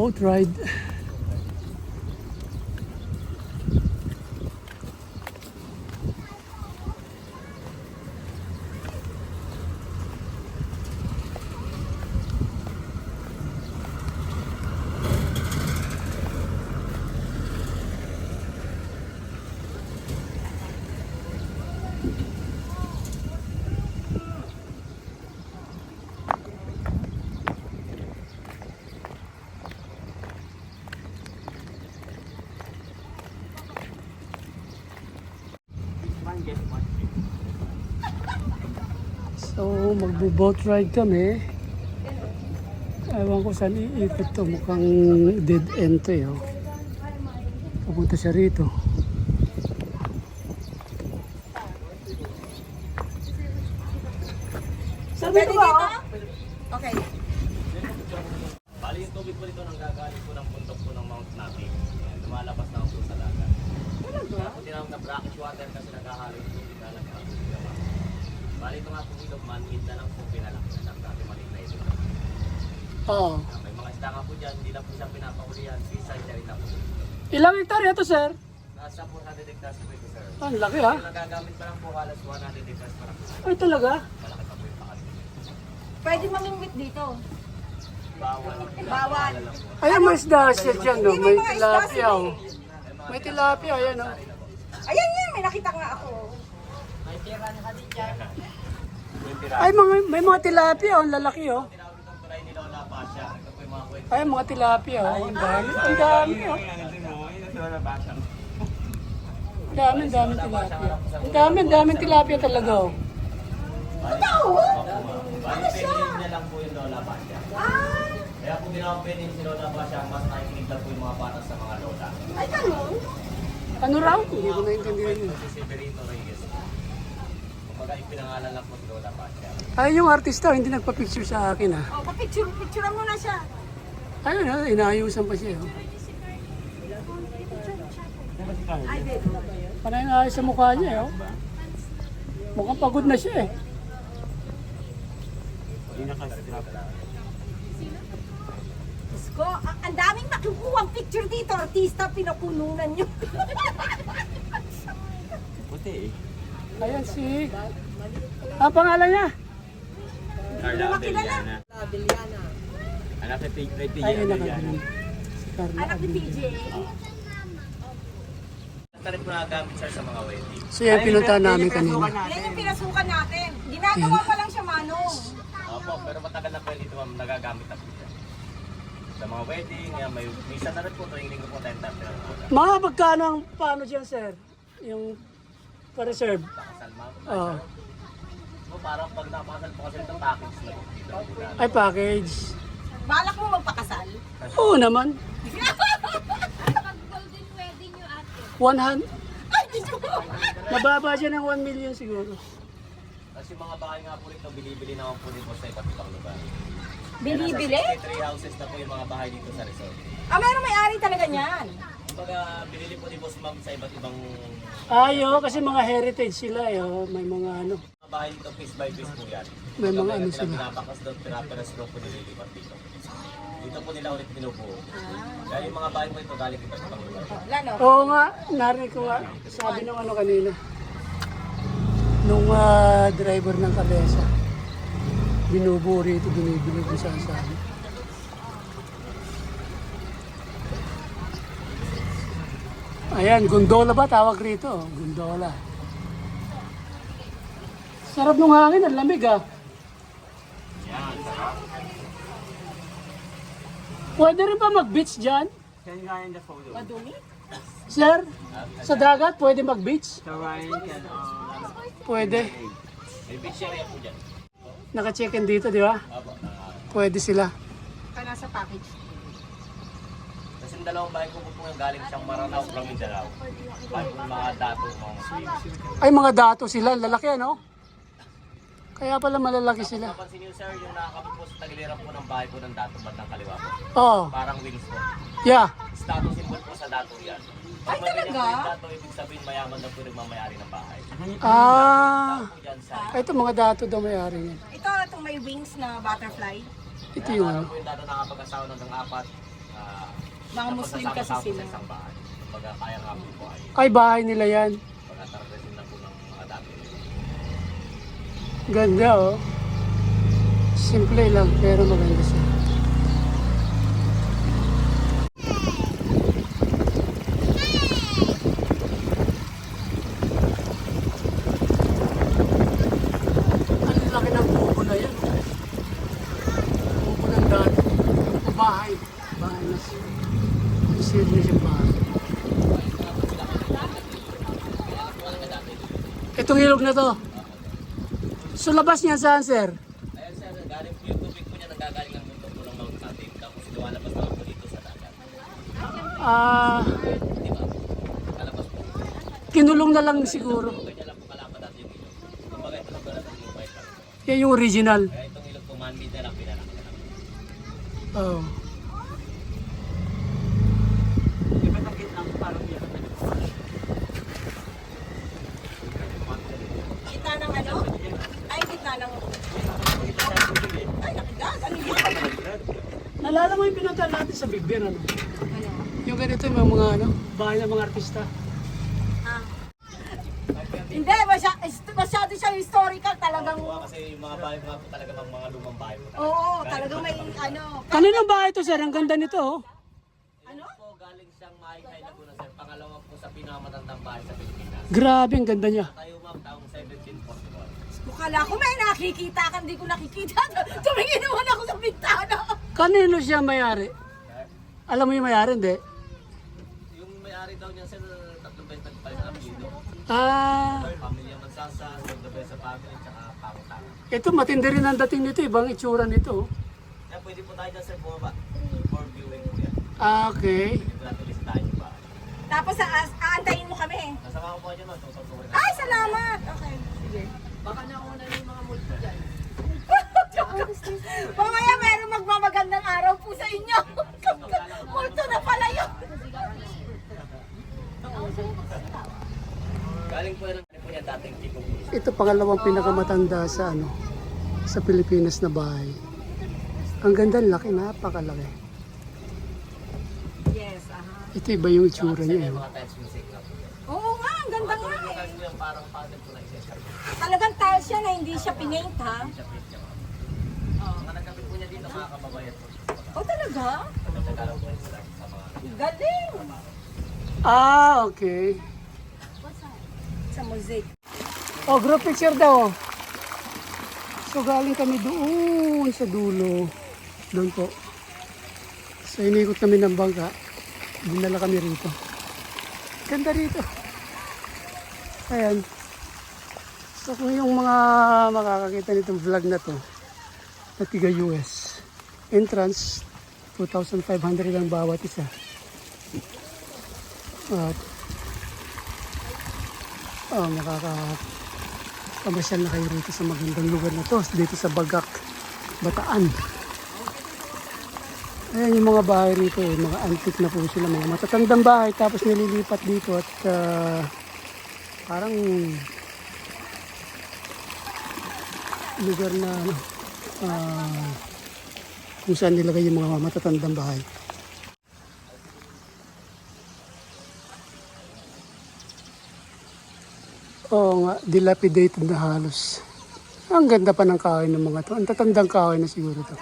boat ride. So, magbo-boat ride kami. Ewan ko saan iikot to. Mukhang dead end to eh. oh. Papunta siya rito. Sabi ko ba? Okay. Bali yung tubig po dito nang gagaling po ng bundok po ng Mount Napi. Ayan, Lumalabas na po sa dagat. Kaya po tinawag na brackish water kasi naghahalo yung tubig na nagkakaroon po yung mga. Bali ito nga po dito, manhid na lang po pinalaki na lang dati maliit na ito. Oo. Ah, May mga isda nga po dyan, hindi na po siya pinapaulihan. Seaside na rin na po. Ilang hektarya to, sir? Nasa 400 hectares po ito, sir. Ang laki ha. Nagagamit pa lang po halos 100 hectares pa lang po. Ay talaga? Malaki pa po yung pakal. Pwede mamingwit dito. Bawal. Bawal. lang po. Ay, may isda siya dyan, no? May tilapia, oh. May tilapia, ayan, oh. Ayan yan, may nakita nga ako. Yung tira. Ay, mga, may mga tilapia, oh. Ang lalaki, oh. Ay, mga tilapia, oh. Ang dami, ang dami, oh. Ang dami, ang dami tilapia. Ang dami, ang dami tilapia talaga, oh. Bali, penin niya lang po yung Lola Pasha. Kaya po ginawang penin si Lola Pasha, mas nakikinig lang po yung mga bata sa mga Lola. Ay, ganun? Ano raw? Hindi ko naintindihan yun. Si Severino Reyes. Kumbaga, ipinangalan lang po si Lola Pasha. Ay, yung artista, hindi nagpa-picture sa akin, ah. O, papicture, picturean mo na siya. Ayun, ah, inaayusan pa siya, oh. Panay na sa mukha niya, oh. Mukhang pagod na siya, eh. Diyos ko, ang, ang daming nakukuha picture dito. Artista, pinapununan nyo. Puti eh. Ayan si... Ang pangalan niya? Carla makilala. Abellana. Anak ni. Si Carla. Anak ni PJ. Ito rin po nagagamit sir sa mga wedding. So yan, pinuntahan namin kanina. Yan yung pinasukan natin. Ginagawa pa lang siya, Manong. Opo, pero matagal na po yun dito ma'am, nagagamit na po siya. Sa mga wedding, yan, may misa na rin po, tuwing linggo po tayo tayo pinag-uula. Mga magkano ang paano dyan, sir? Yung pa-reserve? Pakasal ma'am. Oo. So, parang pag napakasal po kasi ito package na po dito. Ay, package. Balak mo magpakasal? Oo naman. golden wedding yung ate. 100. Ay, Diyos ko. Nababa dyan ng 1 million siguro. Kasi mga bahay nga po rito, binibili naman po dito sa iba't ibang lugar. Binibili? Kaya nasa 63 houses na po yung mga bahay dito sa resort. Ah, meron may-ari talaga niyan. Kumbaga, binili po ni Boss Ma'am sa iba't ibang Ayo, kasi mga heritage sila, eh. oh. May mga ano. mga bahay dito, piece by piece po yan. May mga ano sila sila. Pinapakas doon, pinaperas doon po nililipat dito. Dito po nila ulit. Ah. Kaya yung mga bahay po ito galing lugar. Wala, no? Oo nga, narinig ko nga. Sabi nung ano kanina. Nung ah, driver ng kabesa. Binubuo rito, binibili kung saan saan. Ayan, gondola ba tawag rito? Gondola. Sarap nung hangin, ang lamig ah. Pwede rin ba mag-beach dyan? Madumi? Sir, sa dagat pwede mag-beach? uh, Pwede. May beach area po dyan. Naka-check-in dito, di ba? Pwede sila. Ka nasa package. Kasi yung dalawang bahay ko po po yung galing siyang Maranao from Mindanao. Yung mga dato, mga. Ay, mga dato sila. Lalaki, ano? Kaya pala malalaki sila. Napansin niyo sir, yung nakakabit po sa tagiliran po ng bahay po ng dato, ba't ng kaliwa po? Oo. Parang wings po. Yeah. Status symbol po sa dato yan. Ay, talaga? yung dato, ibig sabihin mayaman daw po yung mamayari ng bahay. Ah. Po dyan sa... Ay, ito mga dato daw may-ari niyan. Ito, itong may wings na butterfly. Ito yung ano. Ano po yung dato nakapag-asawa ng apat, ah, Mga Muslim kasi napasasama-sama sila. sa isang bahay. Kumbaga kaya kami po ay Ay, bahay nila yan. pagkatarresin na po ng mga dati. Ganda oh. Simple lang pero maganda siya. Bahay. Bahay na siya. Isir na siyang bahay. Itong ilog na to. So labas niya saan, sir? Ayan sir, galing po yung tubig po niya nanggagaling ang mundo po ng Mount natin. Tapos lumalabas naman po dito sa dagat. Ah, Di ba? Kalabas po. kinulong na lang siguro. Ganyan lang po kalapad natin yung ilog. Kumbaga ito lang pala ng lupay lang. Yan yung original. Kaya itong ilog po man-made na lang pinalaki na lang. Oh. Kita ng ano? Ay, kita ng... Ay, nakigas. Ano yun? Nalala mo yung pinunta natin sa Big Ben, ano? Ano? Yung ganito yung mga ano, bahay ng mga artista. Ah. Hindi, masya, masyado siya historical talagang... Oo, kasi yung mga bahay mga talaga mga, mga lumang bahay po talaga. Oo, talagang may ano... Kaninong bahay to, sir? Ang ganda nito, oh. Ano? Ito po galing siyang Maikay Laguna sir. Pangalawa po sa pinakamatandang bahay sa Pilipinas. Grabe, ang ganda niya. Tayo ma'am taong 1741. Bukala ko may nakikita ka, hindi ko nakikita. Tumingin naman ako sa bintana. Kanino siya mayari? Alam mo yung mayari, hindi? Yung may-ari daw niya sir, tatlong bentag pa sa apelido. Ah, Pamilya Mansasa, Sir sa family, tsaka Pangutangan. ito matindi rin ang dating nito, ibang itsura nito. Kaya pwede po tayo dyan sir bumaba. For viewing po yan. Ah, okay. Pwede po natin list tayo yung bahay. Tapos aantayin mo kami. Nasama ko po tututurin na. Ay, salamat! Okay. Sige. Baka nauna yung mga multo dyan. Mamaya meron magmamagandang araw po sa inyo. multo na pala yun. Galing po yan po niya dating tipo po. Ito pangalawang pinakamatanda sa ano, sa Pilipinas na bahay. Ang ganda, laki, napakalaki. Yes, aha. Ito iba yung itsura niya. eh. na. Oo nga, ang ganda nga eh. parang pattern po na. Talagang tiles yan na hindi siya pinaint ha. Siya print niya ma'am. Mga nagkapit po niya dito mga kababayan po. Oh, talaga? Nagkakaroon po sila sa mga Galing! Ah, okay. Sa mosaic. Oh, group picture daw. oh. So galing kami doon sa dulo. Doon po. So inikot kami ng bangka. Dinala kami rito. Ganda rito. Ayan. So kung yung mga makakakita nitong vlog na to, na tiga US, entrance, 2,500 ang bawat isa. At oh, makaka pamasyal na kayo rito sa magandang lugar na to dito sa Bagak, Bataan. Ayan yung mga bahay rito eh, mga antique na po sila mga matatandang bahay tapos nililipat dito at ah, parang lugar na ano, ah, kung saan nilagay yung mga matatandang bahay Oo nga, dilapidated na halos. Ang ganda pa ng kahoy ng mga to. Ang tatandang kahoy na siguro to.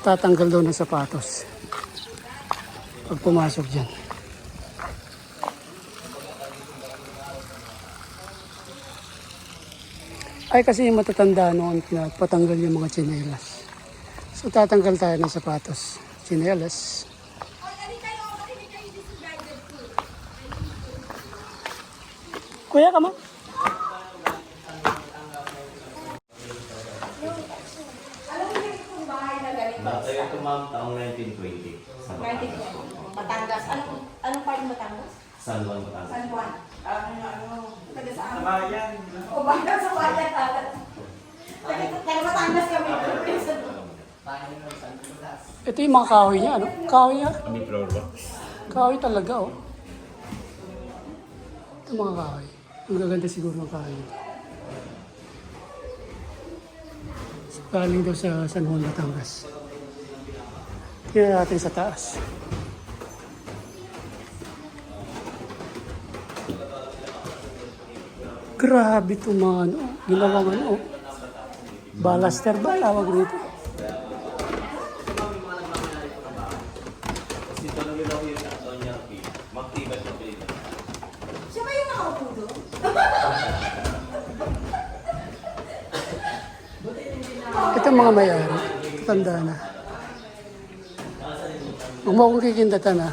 Tatanggal daw ng sapatos. Pag pumasok dyan. Ay kasi yung matatanda noon na patanggal yung mga tsinelas. So tatanggal tayo ng sapatos. Tsinelas. Kuya ka mo? Tayo ito ma'am taong 1920. Sa Batangas. Batangas. Anong, anong part ng Batangas? San Juan, Batangas. San Juan. Ano, ano, taga saan? Sa bayan. O, bayan sa bayan. Taga, taga, taga Batangas kami. Ito yung mga kahoy niya, ano? Kahoy niya. Kami floor ba? Kahoy talaga, oh. Ito mga kahoy. Ang gaganda siguro ng kahoy. So Galing daw sa San Juan, Batangas. Tingnan natin sa taas. Grabe ito mga ano, ginawang ano. Balaster ba tawag Pilipinas. Siya ba yung nakaupo doon? Ito mga mayari. Tanda na. Huwag mo akong kikindatan na.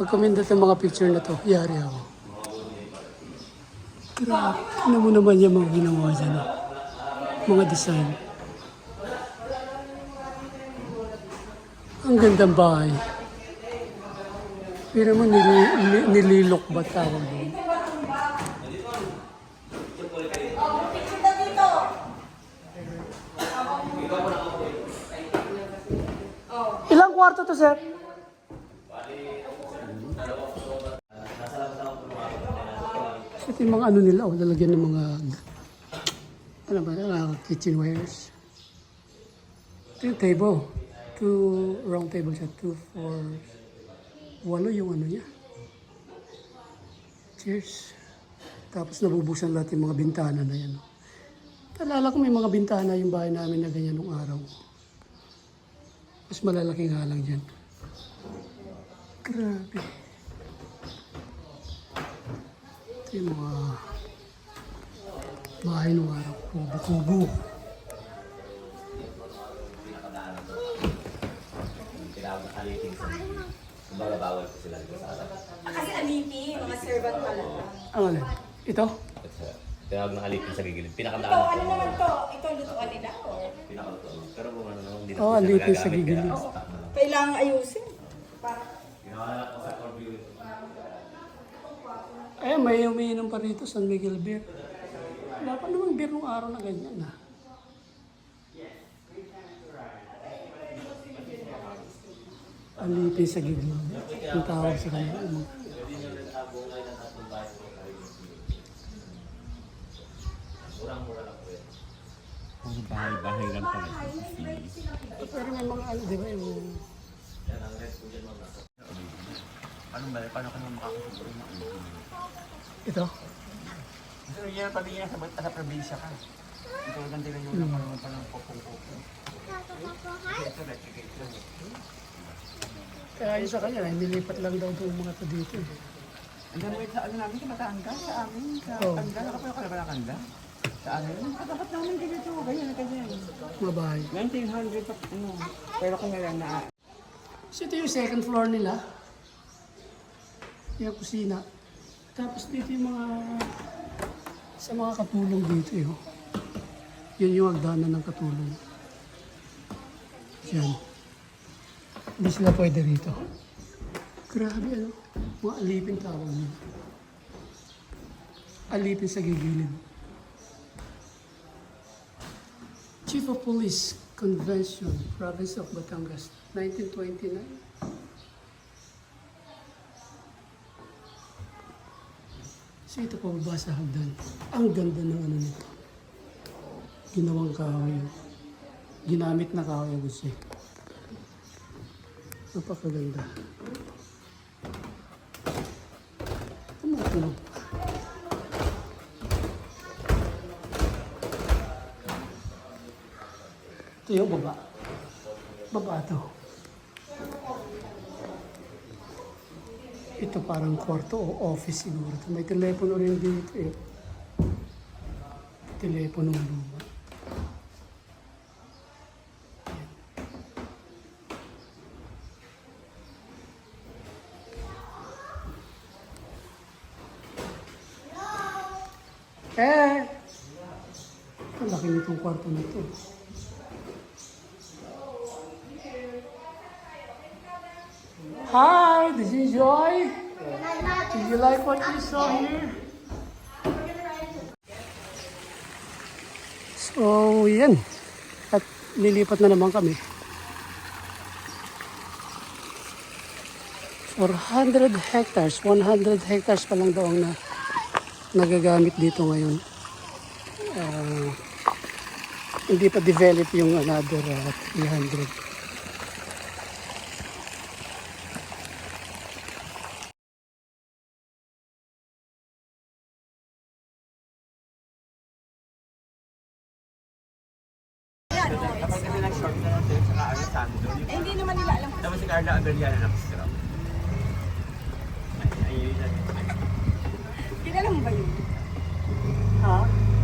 Pag kumindat ang mga picture na to, yari ako. Grabe. Ano mo naman yung mga ginawa dyan. ah. Mga design. Ang gandang bahay. Pero mo nili, nili- nililok ba tawag dito. Ilang kwarto to, sir? Ito yung mga ano nila, oh, lalagyan ng mga, ano ba, uh, kitchenwares. Ito yung table. Two round table siya. Two, four, walo yung ano niya. Cheers. Tapos nabubusan lahat yung mga bintana na yan. oh. Alala ko may mga bintana yung bahay namin na ganyan nung araw. Mas malalaki nga lang dyan. Grabe. Ito yung mga bahay nung araw. Kubo-kubo. Kumbaga bawal ko sila dito sa harap. Ah, Kasi amipi, mga servant pala. Ang alin? Ito? Tinawag na kaliting sa gigilid. Ito, Pinakandaan ano naman to? Ito, lutuan nila. or? Pinakaluto. Pero kung ano naman, hindi na siya alipin sa gigilid. Kailangan ayusin. Para Ginawa na lang po sa core view. Eh, may umiinom pa rito San Miguel Beer. Wala pa namang beer nung araw na ganyan na. Alipin sa gigil. Ang tawag sa kanila. Ano? Puro bahay-bahay lang pala. Pero may mga ano, di ba yung... Ano ba? Paano ka naman makakasiguro na ano? Ito? Kasi yan pag yan sa, sa probinsya ka. Ito lang din yung mm. naman pa ng popong-popong. Ito, electric lang. Kaya yun sa kanya, nilipat lang daw itong mga to dito. Ang dami sa ano namin, sa Batangas, sa amin, sa Oh. Kanda, nakapala ka na ba ng Kanda? Sa amin, katapat namin ganito, ganyan, ganyan. Mga bahay. 1900 pa, ano, pero kung ngayon na, So ito yung second floor nila. Yung kusina. Tapos dito yung mga sa mga katulong dito eh. oh. Yun yung hagdanan ng katulong. Yan. Hindi sila pwede rito. Grabe ano. Mga alipin tawag nila. Alipin sa gigilid. Chief of Police Convention, Province of Batangas, 1929. So ito po sa hagdan? Ang ganda ng ano nito. Ginawang kahoy. Ginamit na kahoy ako siya. Napakaganda. Tumutunog. Ito yung baba. Baba to. Ito parang kwarto o office siguro. May telepono rin dito eh. Telepono luma. Eh! Ang laki nitong kwarto nito. Hi, this is Joy. Did you saw here? So, yan. At lilipat na naman kami. 400 hectares, 100 hectares pa lang daw ang na, nagagamit dito ngayon. Ah, Hindi pa develop yung another uh, 300. Kapag kasi nag-short na natin sa kaano Sando, Eh, hindi naman nila alam. tapos si Carla Abeliana nag-scrap. Ay, ayun na. Kilala mo ba yun? Ha?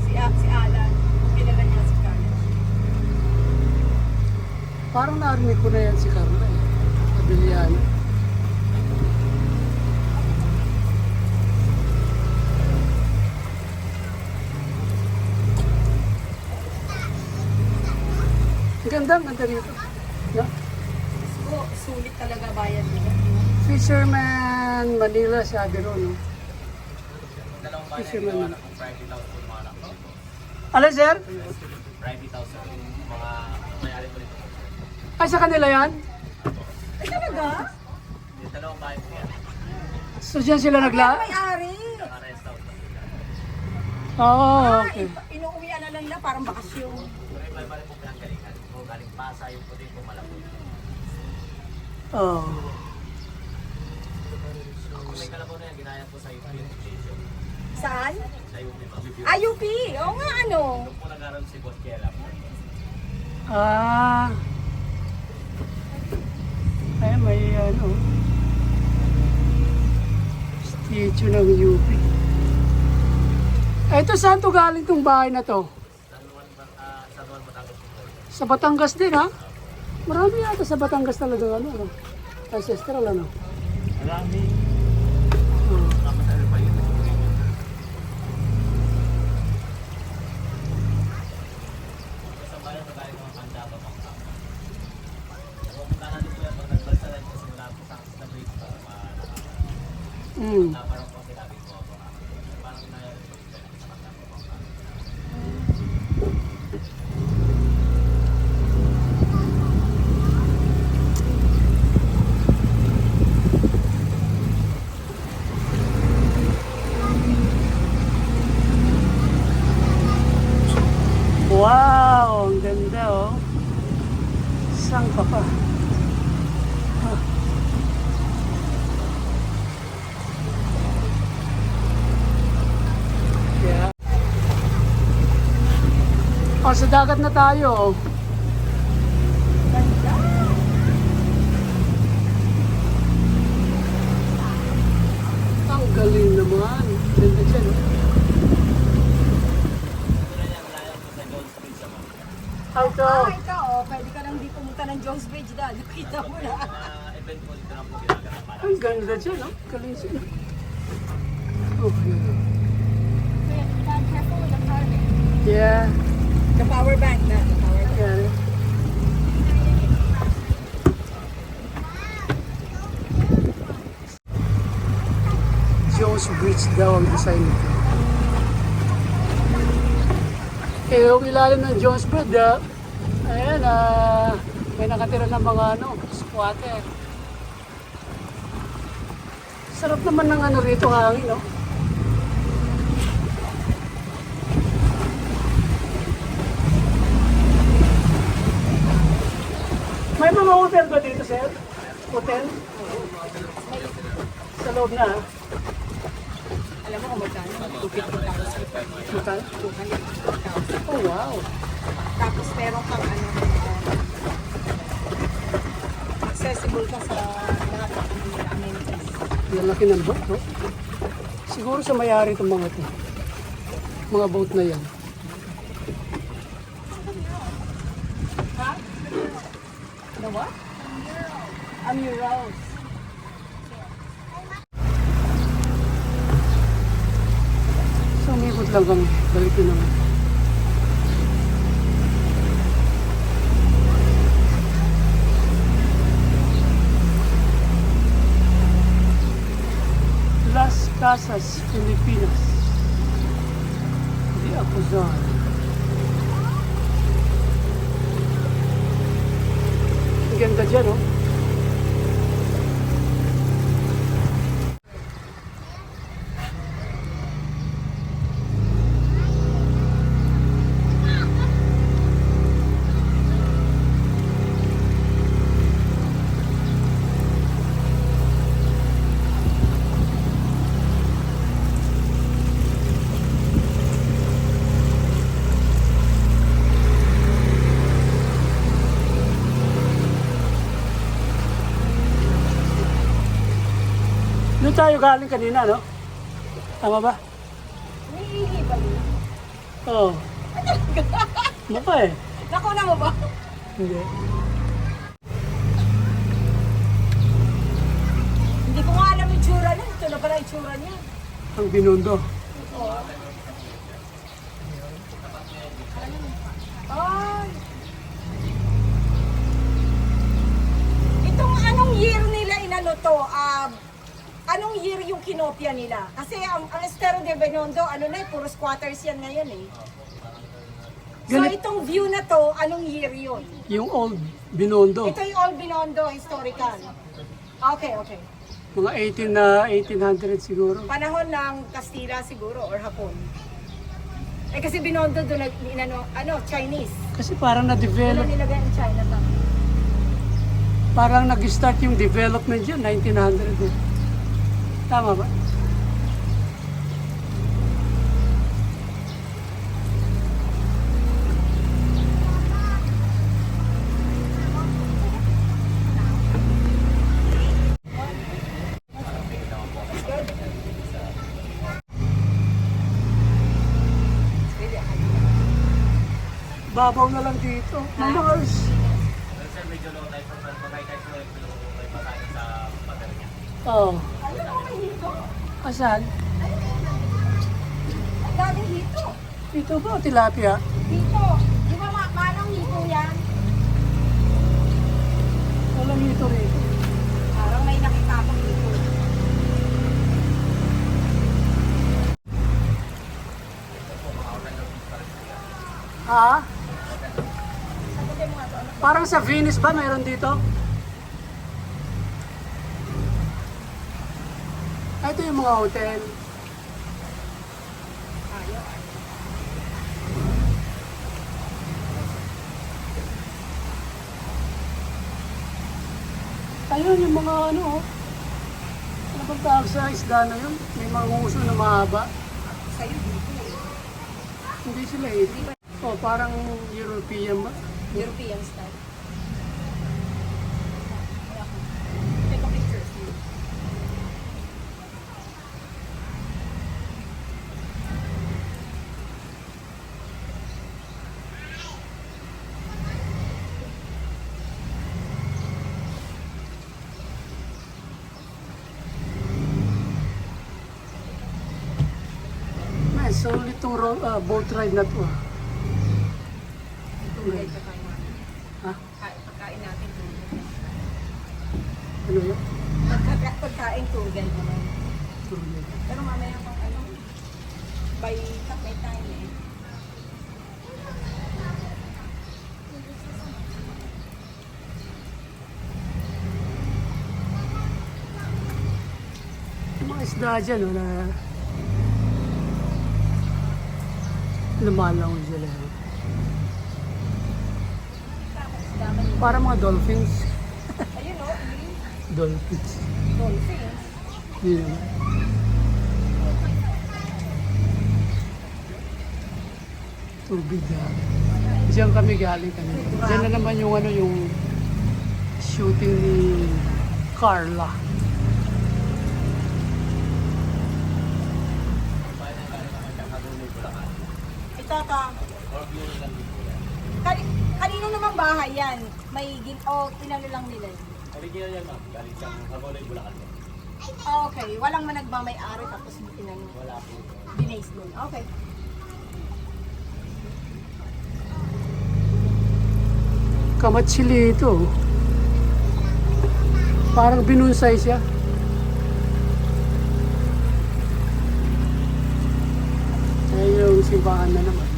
Si, ah, si Alan. Kilala niya si Carla. Parang narinig ko na yan si Carla eh. Abiliano. Ang ganda, ang ganda rito. No? So, sulit talaga bayan nila. Fisherman Manila sabi ro, no? Fisherman. Ano, sir? Private house. Mga. Ay, sa kanila yan? Ay, talaga? Dalawang po yan. So, dyan sila nagla... May-ari. Oo, oh, Ah, okay. ipa- inuuwian na lang nila parang bakasyon. Pero iba-iba rin po pinanggalingan. Kung galing Pasay, yung puti po malapot. Oo. Kung may kalabaw na yan, ginaya po sa UP. Saan? Sa UP po. Ah. Oo nga, ano? Po nag-aral si Boss Kiela. Ah. Ay, may ano. Statue ng UP. Ito, saan to galing tong bahay na to? Sa Batangas din, ha? Marami yata sa Batangas talaga, ano, ano? Ancestral, ano? Marami. Oo. Tapos ano pa yun? Sa bayan, magaling mga kanda pa mga kapa. Pupunta natin po yan pag nagbalsa rin kasi mula po sa sa bridge para ma- Mm. na parang po sinabi ko ako. Parang inaya rin po yung pwede sa kanda pa mga kapa. Wow, ang ganda, oh. Saan ka pa? Ah. Yeah. Oh, sa dagat na tayo. oh. Ang galing naman. Ganda dyan, oh. Ito. Ah, ito. Oh. Pwede ka lang di pumunta ng Jones Bridge dahil nakita mo na. Event po dito na po ginagawa Ang ganda dyan, oh. Galing sila. Okay. Yeah. The power bank na. The power bank. Yeah. Jones Bridge daw ang design nito. Eh, yung ilalim ng Jones Bridge, ah, ayan, ah, may nakatira ng mga ano, squatter. Sarap naman ng ano rito hangin, no? May mga hotel ba dito, sir? Hotel? Loob na? Alam mo kung magkano? 250,000. Hotel? 250,000. Oh, wow. Tapos meron kang ano, accessible ka sa lahat ng amenities. Ang laki ng boat, no? Siguro sa mayari itong mga ito. Mga boat na yan. Ha? The what? A murals. So, umikot lang kami. Balik na naman. Las Casas, Pilipinas. Di Acuzan. Ang ganda dyan, oh. Doon tayo galing kanina, no? Tama ba? Umiihi ba yun? Oo. Mukha eh. Nakuna mo ba? Hindi. Hindi ko nga alam yung tsura niya. Ito na pala yung tsura niya. Ang binundo. Ay! Itong anong year nila inano to? Ah, anong year yung kinopya nila? Kasi ang, ang Estero de Benondo, ano na puro squatters yan ngayon eh. So Ganit- itong view na to, anong year yun? Yung old binondo. Ito yung Old Binondo Historical. Okay, okay. Mga 18 na 1800 siguro. Panahon ng Kastila siguro or Hapon. Eh kasi Binondo doon nag inano, ano, Chinese. Kasi parang na-develop, nilagay ang China sa. parang nag-start yung development yun, 1900 eh. Tama ba? Babaw na lang dito. Well, sir, medyo low sa front. Pagkay tayo sa may pader niya. Oo. Ano mo may hito? Asan? Ang daming hito. Ito ba o tilapia? Hito. Di ba ma manong hito yan? Walang ito rito. Parang may nakita akong hito. Ha? Parang sa Venice ba mayroon dito? Ah, Ito yung mga hotel. Ayun yung mga ano oh. Ano bang tawag sa isda na yun? May mga uso na mahaba. Sa'yo dito. Hindi sila eh. Oh, parang European ba? European style. Man, solid tong ro- ah, boat ride na to ah. Pagkain natin. Ha? Kain- Pagkain natin. Ano yun? Pagka- Pagkain tugay naman. Solid. Pero mamaya pang ano, by by time eh. Yung mga isda dyan, oh, na lumalangon sila. Para mga dolphins. Ayun o, oh, Dolphins. dolphins. Naman. Tubig ah. Diyan kami galing kanina. Diyan na naman yung ano yung shooting ni Carla. Ito ka. Kani, kanino naman bahay yan? May gin o inano lang nila yun? Original yan, ma'am. Galing sa Hagonoy, Bulacan. Ah, Okay, walang man nagmamay-ari tapos inano, Wala po. binase doon. Okay. Kamatsili ito. Parang binunsay siya. Ayun yung simbahan na naman.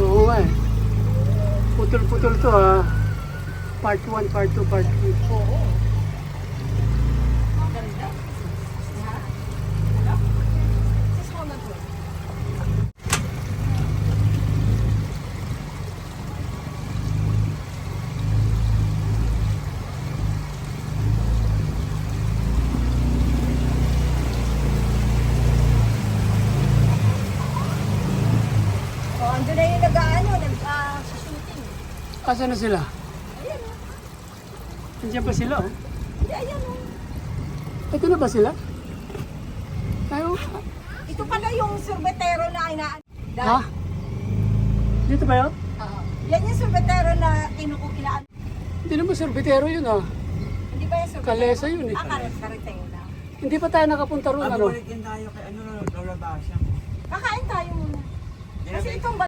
Oo nga eh. Putol-putol to ah. Part 1, part 2, part 3. Oo. Ganda. Ha? Ano? Just hold on to it. Asa na sila? Ayan o. Nandiyan pa sila oh. Hindi, ayan o. Ito na ba sila? Tayo. Ito pala yung sorbetero na inaan. Ha? Dito ba yun? Oo. Yan yung sorbetero na kinukukila. Hindi naman sorbetero yun ah. Hindi ba yung sorbetero? Kalesa yun eh. Ah, karet, karetero na. Hindi pa tayo nakapunta roon ano. bumalik din tayo kay ano, Lola Basha. Kakain tayo muna. Kasi itong